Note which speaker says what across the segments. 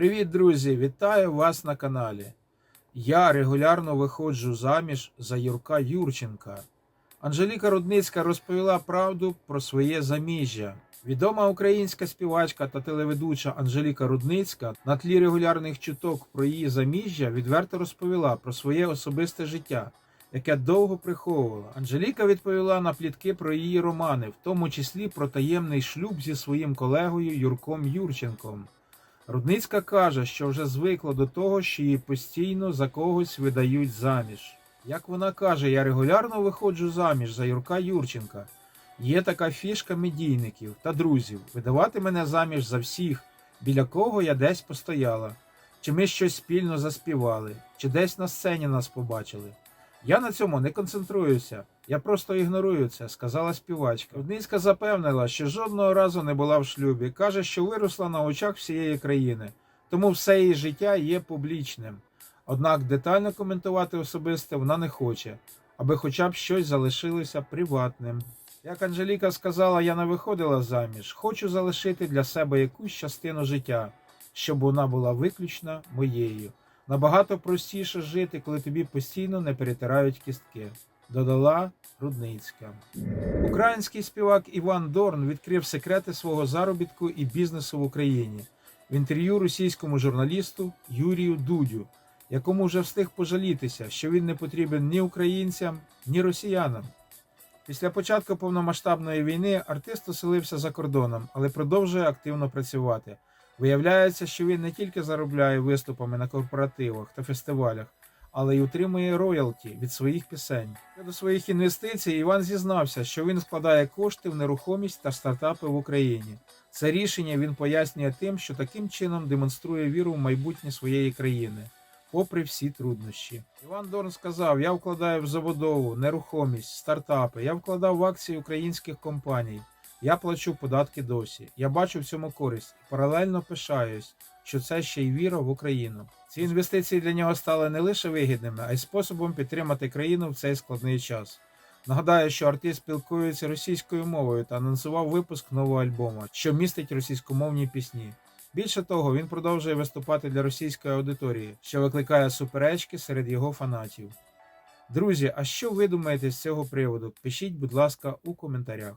Speaker 1: Привіт, друзі! Вітаю вас на каналі. Я регулярно виходжу заміж за Юрка Юрченка. Анжеліка Рудницька розповіла правду про своє заміжжя. Відома українська співачка та телеведуча Анжеліка Рудницька на тлі регулярних чуток про її заміжжя відверто розповіла про своє особисте життя, яке довго приховувала. Анжеліка відповіла на плітки про її романи, в тому числі про таємний шлюб зі своїм колегою Юрком Юрченком. Рудницька каже, що вже звикла до того, що її постійно за когось видають заміж. Як вона каже, я регулярно виходжу заміж за Юрка Юрченка. Є така фішка медійників та друзів видавати мене заміж за всіх, біля кого я десь постояла, чи ми щось спільно заспівали, чи десь на сцені нас побачили. Я на цьому не концентруюся, я просто ігнорую це, сказала співачка. Рудницька запевнила, що жодного разу не була в шлюбі. Каже, що виросла на очах всієї країни, тому все її життя є публічним. Однак детально коментувати особисте вона не хоче, аби хоча б щось залишилося приватним. Як Анжеліка сказала, я не виходила заміж, хочу залишити для себе якусь частину життя, щоб вона була виключно моєю. Набагато простіше жити, коли тобі постійно не перетирають кістки. Додала Рудницька. Український співак Іван Дорн відкрив секрети свого заробітку і бізнесу в Україні в інтерв'ю російському журналісту Юрію Дудю, якому вже встиг пожалітися, що він не потрібен ні українцям, ні росіянам. Після початку повномасштабної війни артист оселився за кордоном, але продовжує активно працювати. Виявляється, що він не тільки заробляє виступами на корпоративах та фестивалях, але й отримує роялті від своїх пісень. Щодо своїх інвестицій, Іван зізнався, що він складає кошти в нерухомість та стартапи в Україні. Це рішення він пояснює тим, що таким чином демонструє віру в майбутнє своєї країни, попри всі труднощі. Іван Дорн сказав: Я вкладаю в забудову, нерухомість, стартапи, я вкладав в акції українських компаній. Я плачу податки досі. Я бачу в цьому користь паралельно пишаюсь, що це ще й віра в Україну. Ці інвестиції для нього стали не лише вигідними, а й способом підтримати країну в цей складний час. Нагадаю, що артист спілкується російською мовою та анонсував випуск нового альбому, що містить російськомовні пісні. Більше того, він продовжує виступати для російської аудиторії, що викликає суперечки серед його фанатів. Друзі, а що ви думаєте з цього приводу? Пишіть, будь ласка, у коментарях.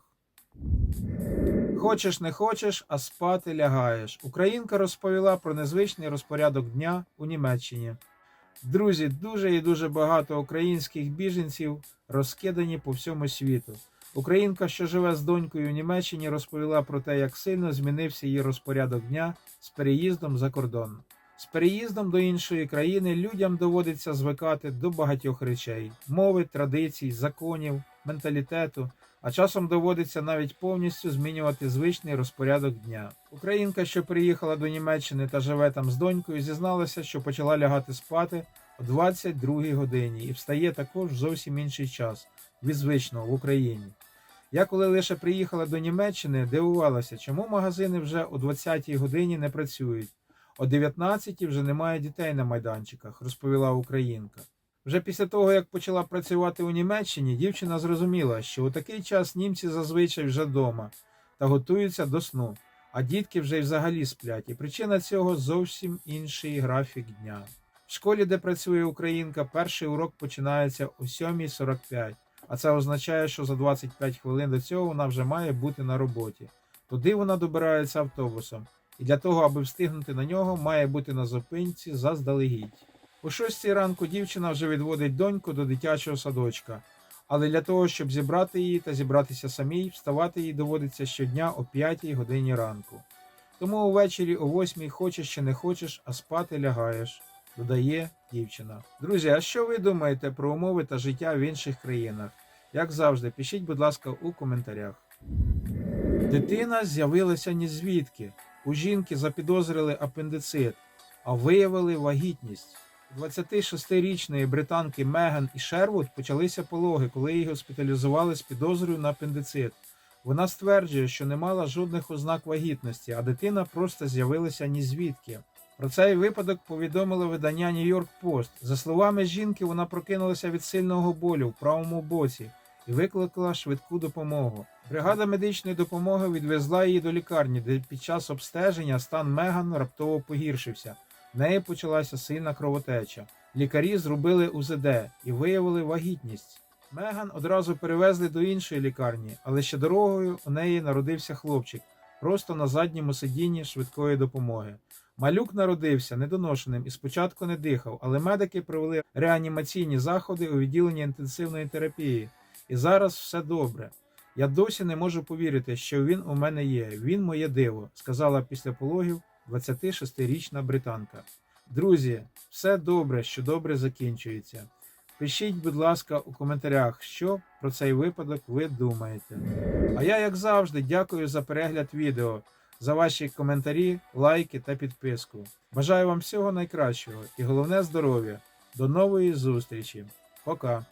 Speaker 1: Хочеш не хочеш, а спати лягаєш. Українка розповіла про незвичний розпорядок дня у Німеччині. Друзі, дуже і дуже багато українських біженців розкидані по всьому світу. Українка, що живе з донькою у Німеччині, розповіла про те, як сильно змінився її розпорядок дня з переїздом за кордон. З переїздом до іншої країни людям доводиться звикати до багатьох речей: мови, традицій, законів, менталітету, а часом доводиться навіть повністю змінювати звичний розпорядок дня. Українка, що приїхала до Німеччини та живе там з донькою, зізналася, що почала лягати спати о 22 годині і встає також зовсім інший час від звичного в Україні. Я коли лише приїхала до Німеччини, дивувалася, чому магазини вже о 20-й годині не працюють. О 19-й вже немає дітей на майданчиках, розповіла українка. Вже після того, як почала працювати у Німеччині, дівчина зрозуміла, що у такий час німці зазвичай вже вдома та готуються до сну, а дітки вже й взагалі сплять. І причина цього зовсім інший графік дня. В школі, де працює українка, перший урок починається о 7.45, а це означає, що за 25 хвилин до цього вона вже має бути на роботі. Туди вона добирається автобусом, і для того, аби встигнути на нього, має бути на зупинці заздалегідь. О 6 ранку дівчина вже відводить доньку до дитячого садочка, але для того, щоб зібрати її та зібратися самій, вставати їй доводиться щодня о 5 годині ранку. Тому увечері о 8 хочеш чи не хочеш, а спати лягаєш, додає дівчина. Друзі, а що ви думаєте про умови та життя в інших країнах? Як завжди, пишіть, будь ласка, у коментарях. Дитина з'явилася ні звідки. У жінки запідозрили апендицит, а виявили вагітність. У 26-річної британки Меган і Шервуд почалися пологи, коли її госпіталізували з підозрою на апендицит. Вона стверджує, що не мала жодних ознак вагітності, а дитина просто з'явилася ні звідки. Про цей випадок повідомило видання York Post. За словами жінки, вона прокинулася від сильного болю в правому боці і викликала швидку допомогу. Бригада медичної допомоги відвезла її до лікарні, де під час обстеження стан Меган раптово погіршився. В неї почалася сильна кровотеча. Лікарі зробили УЗД і виявили вагітність. Меган одразу перевезли до іншої лікарні, але ще дорогою у неї народився хлопчик, просто на задньому сидінні швидкої допомоги. Малюк народився недоношеним і спочатку не дихав, але медики провели реанімаційні заходи у відділенні інтенсивної терапії. І зараз все добре. Я досі не можу повірити, що він у мене є. Він моє диво, сказала після пологів 26-річна британка. Друзі, все добре, що добре закінчується. Пишіть, будь ласка, у коментарях, що про цей випадок ви думаєте. А я, як завжди, дякую за перегляд відео, за ваші коментарі, лайки та підписку. Бажаю вам всього найкращого і головне здоров'я. До нової зустрічі. Пока.